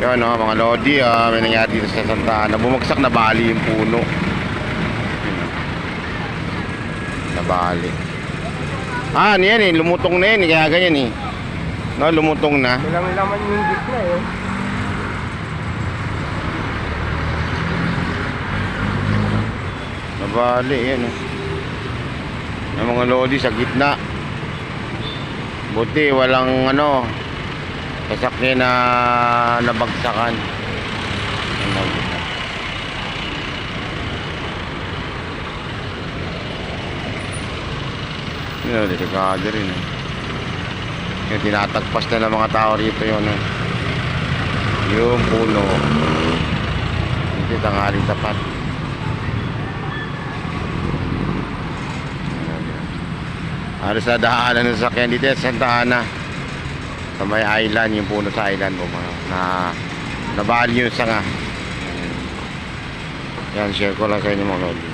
Yun, no, mga lodi, ah, may nangyari dito sa Santa Ana. Bumagsak na bali yung puno. Nabali. Ah, ano yan eh, lumutong na yan, eh, kaya ganyan eh. No, lumutong na. Walang laman yung gitna eh. Nabali, yan eh. Yung mga lodi sa gitna. Buti, walang ano, sasakyan na nabagsakan. Yun, delikado rin eh. Yung tinatagpas na ng mga tao rito yun eh. Yung puno. Hindi tanghali tapat. Halos na daanan ng sasakyan dito sa Santa Ana sa may island yung puno sa island po mga na nabahal yung sanga yan share ko lang sa inyo mga lodi.